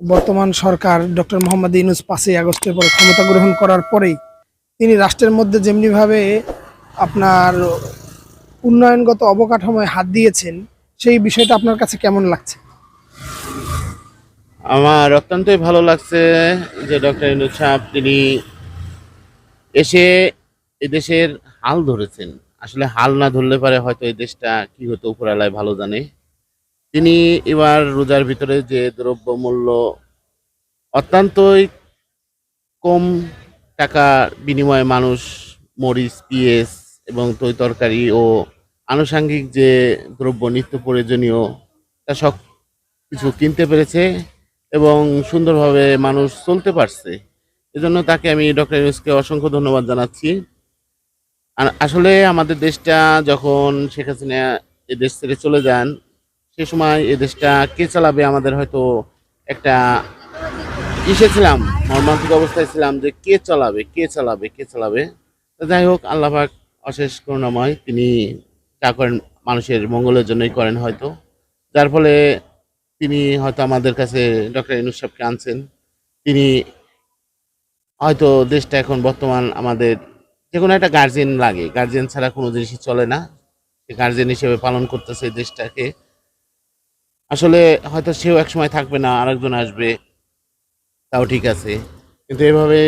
বর্তমান সরকার ডক্টর মোহাম্মদ ইউনুস পাঁচই আগস্টের পরে ক্ষমতা গ্রহণ করার পরেই তিনি রাষ্ট্রের মধ্যে যেমনিভাবে আপনার উন্নয়নগত অবকাঠামোয় হাত দিয়েছেন, সেই বিষয়টা আপনার কাছে কেমন লাগছে? আমার অত্যন্তই ভালো লাগছে যে ডক্টর ইনুজ সাহেব, তিনি এসে এদেশের হাল ধরেছেন। আসলে হাল না ধরলে পারে হয়তো এই দেশটা কি হতো উপরালায় ভালো জানে। তিনি এবার রোজার ভিতরে যে দ্রব্য মূল্য অত্যন্তই কম টাকা বিনিময়ে মানুষ মরিচ পিএস এবং তৈ তরকারি ও আনুষাঙ্গিক যে দ্রব্য নিত্য প্রয়োজনীয় তা সব কিছু কিনতে পেরেছে এবং সুন্দরভাবে মানুষ চলতে পারছে। এজন্য তাকে আমি ডক্টর ইউনুসকে অসংখ্য ধন্যবাদ জানাচ্ছি। আর আসলে আমাদের দেশটা যখন শেখ হাসিনা এ দেশ ছেড়ে চলে যান সে সময় এ দেশটা কে চালাবে আমাদের হয়তো একটা কিসে ছিলাম, মর্মান্তিক অবস্থায় ছিলাম যে কে চালাবে কে চালাবে কে চালাবে। যাই হোক, আল্লাহ পাক অশেষ করুণাময় তিনি যা করেন মানুষের মঙ্গলের জন্যই করেন হয়তো। যার ফলে তিনি হয়তো আমাদের কাছে ডক্টর ইনুস সাহেবকে আনছেন। তিনি হয়তো দেশটা এখন বর্তমান আমাদের যে কোনো একটা গার্জেন লাগে। গার্জেন ছাড়া কোনো জিনিসই চলে না। গার্জেন হিসেবে পালন করতেছে দেশটাকে। আসলে হয়তো সেও এক সময় থাকবে না, আরেকজন আসবে। তাও ঠিক আছে। কিন্তু এভাবে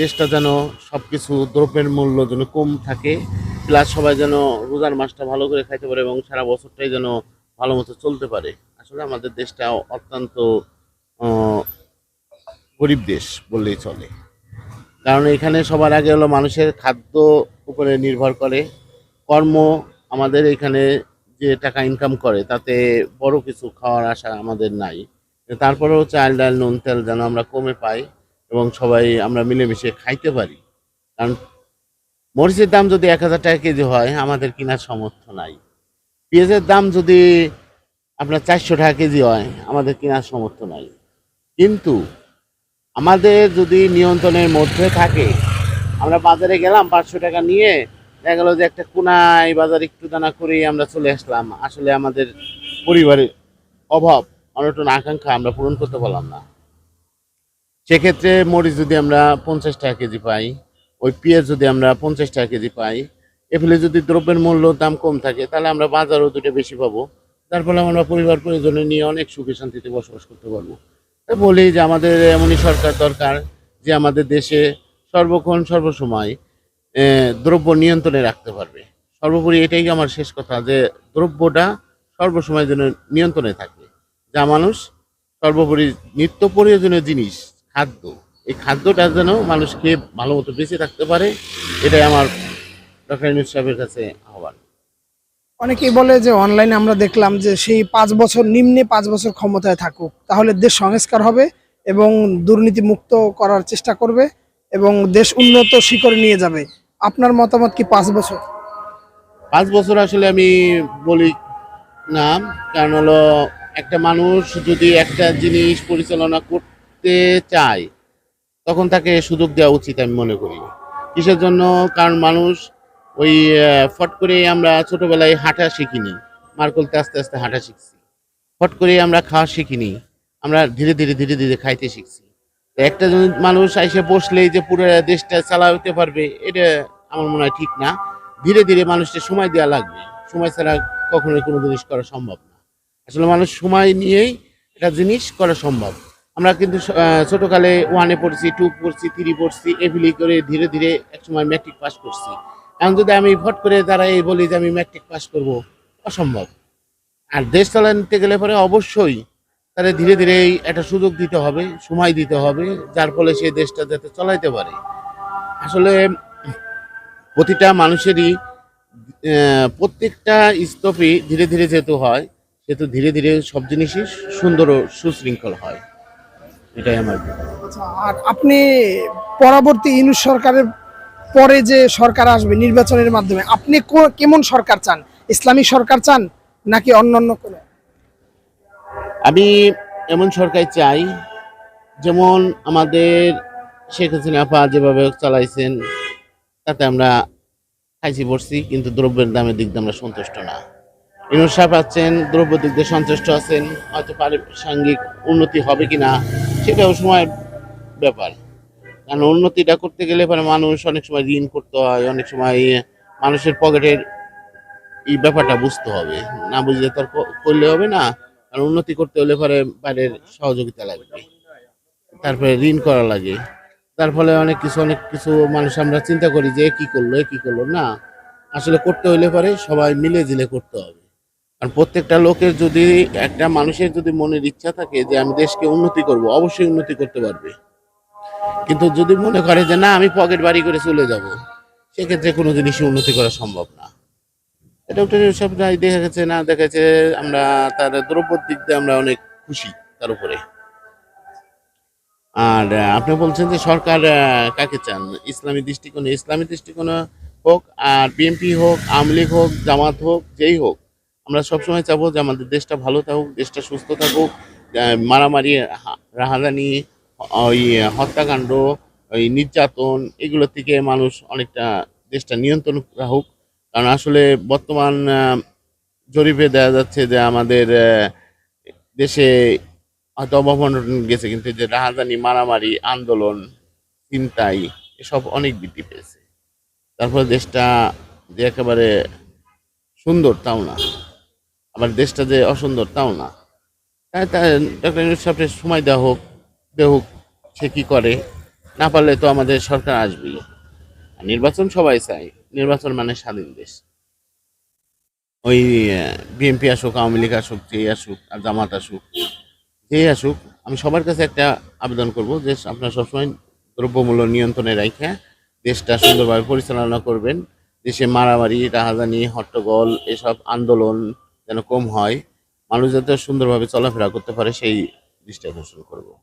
দেশটা যেন সব কিছু দ্রব্যের মূল্য যেন কম থাকে, প্লাস সবাই যেন রোজার মাসটা ভালো করে খাইতে পারে এবং সারা বছরটাই যেন ভালো মতো চলতে পারে। আসলে আমাদের দেশটা অত্যন্ত গরিব দেশ বললেই চলে। কারণ এখানে সবার আগে হলো মানুষের খাদ্য উপরে নির্ভর করে। কর্ম আমাদের এখানে যে টাকা ইনকাম করে, তাতে বড় কিছু খাওয়ার আশা আমাদের নাই। তারপরেও চাল ডাল, নুন তেল যেন আমরা কমে পাই এবং সবাই আমরা মিলেমিশে খাইতে পারি। কারণ মরিচের দাম যদি এক হাজার টাকা কেজি হয়, আমাদের কেনার সামর্থ্য নাই। পেঁয়াজের দাম যদি আপনার চারশো টাকা কেজি হয়, আমাদের কেনার সামর্থ্য নাই। কিন্তু আমাদের যদি নিয়ন্ত্রণের মধ্যে থাকে, আমরা বাজারে গেলাম পাঁচশো টাকা নিয়ে দেখা গেলো যে একটা কোনায় বাজার একটু দানা করেই আমরা চলে আসলাম। আসলে আমাদের পরিবারের অভাব, অনটন আকাঙ্ক্ষা আমরা পূরণ করতে পারলাম না। সেক্ষেত্রে মরিচ যদি আমরা পঞ্চাশ টাকা কেজি পাই, ওই পেঁয়াজ যদি আমরা পঞ্চাশ টাকা কেজি পাই, এ ফলে যদি দ্রব্যের মূল্য দাম কম থাকে, তাহলে আমরা বাজারও দুটো বেশি পাবো। তার ফলে আমরা পরিবার পরিজনে নিয়ে অনেক সুখে শান্তিতে বসবাস করতে পারব। তাই বলি যে আমাদের এমনই সরকার দরকার যে আমাদের দেশে সর্বক্ষণ সর্বসময় দ্রব্য নিয়ন্ত্রণে রাখতে পারবে। সর্বোপরি এটাই আমার শেষ কথা যে, দ্রব্যটা সর্বসময় যেন নিয়ন্ত্রণে থাকে। যা মানুষ সর্বোপরি নিত্য প্রয়োজনীয় জিনিস, খাদ্য, এই খাদ্যটা যেন মানুষ খেয়ে ভালো মতো বেঁচে থাকতে পারে, এটাই আমার ডক্টর ইউনুস সাহেবের কাছে আহ্বান। অনেকেই বলে যে, অনলাইনে আমরা দেখলাম যে, সেই পাঁচ বছর, নিম্নে পাঁচ বছর ক্ষমতায় থাকুক, তাহলে দেশ সংস্কার হবে এবং দুর্নীতি মুক্ত করার চেষ্টা করবে এবং দেশ উন্নত শিখরে নিয়ে যাবে। আপনার মতামত কি পাঁচ বছর? পাঁচ বছর আসলে আমি বলি না, কারণ হলো একটা মানুষ যদি একটা জিনিস পরিচালনা করতে চায়, তখন তাকে সুযোগ দেওয়া উচিত আমি মনে করি। কিসের জন্য? কারণ মানুষ ওই ফট করে আমরা ছোটবেলায় হাঁটা শিখিনি। মার করতে আস্তে আস্তে হাঁটা শিখছি। ফট করে আমরা খাওয়া শিখিনি। আমরা ধীরে ধীরে ধীরে ধীরে খাইতে শিখছি। একটা মানুষ এসে বসলেই যে পুরো দেশটা চালাতে পারবে, এটা আমার মনে হয় ঠিক না। ধীরে ধীরে মানুষকে সময় দেওয়া লাগবে। সময় ছাড়া কখনোই কোনো জিনিস করা সম্ভব না। আসলে মানুষ সময় নিয়েই একটা জিনিস করা সম্ভব। আমরা কিন্তু ছোটকালে ওয়ানে পড়ছি টু পড়ছি থ্রি পড়ছি এগুলি করে ধীরে ধীরে একসময় ম্যাট্রিক পাস করছি। এখন যদি আমি ফট করে দাঁড়াই বলি যে আমি ম্যাট্রিক পাস করব, অসম্ভব। আর দেশ চালাতে গেলে পরে অবশ্যই তাহলে ধীরে ধীরে একটা সুযোগ দিতে হবে সময় দিতে হবে যার ফলে সে দেশটা যাতে চলাইতে পারে। আসলে প্রতিটা মানুষেরই প্রত্যেকটা স্তপে ধীরে ধীরে যেহেতু হয় সেহেতু ধীরে ধীরে সব জিনিসই সুন্দর ও সুশৃঙ্খল হয়। এটাই আমার আচ্ছা, আর আপনি পরবর্তী ইউনুস সরকারের পরে যে সরকার আসবে নির্বাচনের মাধ্যমে আপনি কেমন সরকার চান? ইসলামী সরকার চান নাকি অন্যান্য কোনো? আমি এমন সরকার চাই, যেমন আমাদের শেখ হাসিনা আপা যেভাবে চালাইছেন, তাতে আমরা খাইছি, পড়ছি, কিন্তু দ্রব্যের দামের দিক দিয়ে আমরা সন্তুষ্ট না। ইনুস সাহেব আছেন দ্রব্য দিক দিয়ে সন্তুষ্ট আছেন, হয়তো পারিসাঙ্গিক উন্নতি হবে কি না সেটাও সময় ব্যাপার। কারণ উন্নতিটা করতে গেলে পরে মানুষ অনেক সময় ঋণ করতে হয়, অনেক সময় মানুষের পকেটের এই ব্যাপারটা বুঝতে হবে। না বুঝলে তো আর করলে হবে না। আর উন্নতি করতে হলে পরে বাইরের সহযোগিতা লাগবে তারপরে ঋণ করা লাগে। তার ফলে অনেক কিছু অনেক কিছু মানুষ আমরা চিন্তা করি যে কি করল কি করল? না, আসলে করতে হলে পরে সবাই মিলে জিলে করতে হবে। কারণ প্রত্যেকটা লোকের যদি, একটা মানুষের যদি মনের ইচ্ছা থাকে যে, আমি দেশকে উন্নতি করব, অবশ্যই উন্নতি করতে পারবে। কিন্তু যদি মনে করে যে, না, আমি পকেট বাড়ি করে চলে যাব, সেক্ষেত্রে কোনো জিনিসই উন্নতি করা সম্ভব না। ডক্টর সব দেখা গেছে, না দেখা যাচ্ছে আমরা তার দ্রব্যর দিক দিয়ে আমরা অনেক খুশি তার উপরে। আর আপনি বলছেন যে সরকার কাকে চান? ইসলামী দৃষ্টিকোণে ইসলামী দৃষ্টিকোণে হোক আর বিএনপি হোক, আওয়ামী লীগ হোক, জামাত হোক, যেই হোক, আমরা সবসময় চাবো যে আমাদের দেশটা ভালো থাকুক, দেশটা সুস্থ থাকুক মারামারি রাহাজানি ওই হত্যাকাণ্ড, ওই নির্যাতন, এগুলো থেকে মানুষ অনেকটা দেশটা নিয়ন্ত্রণ রাখুক। কারণ আসলে বর্তমান জরিপে দেখা যাচ্ছে যে আমাদের দেশে হয়তো অবমানন গেছে, কিন্তু যে রাহাজানি মারামারি, আন্দোলন চিন্তাই এসব অনেক বৃদ্ধি পেয়েছে। তারপরে দেশটা যে একেবারে সুন্দর, তাও না। আবার দেশটা যে অসুন্দর, তাও না। তাই তাই ডক্টর ইউনুস সাহেবের সময় দেওয়া হোক দেওয়া হোক, সে কী করে? না পারলে তো আমাদের সরকার আসবেই। নির্বাচন সবাই চায়। নির্বাচন মানে স্বাধীন দেশ। ওই বিএনপি আসুক, আওয়ামী লীগ আসুক, যেই আসুক, আর জামাত আসুক, যেই আসুক, আমি সবার কাছে একটা আবেদন করব যে আপনারা সবসময় দ্রব্যমূল্য নিয়ন্ত্রণে রেখে দেশটা সুন্দরভাবে পরিচালনা করবেন। দেশে মারামারি, রাহাজানি, হট্টগোল, এসব আন্দোলন যেন কম হয়, মানুষ যাতে সুন্দরভাবে চলাফেরা করতে পারে, সেই দৃষ্টি আকর্ষণ করব।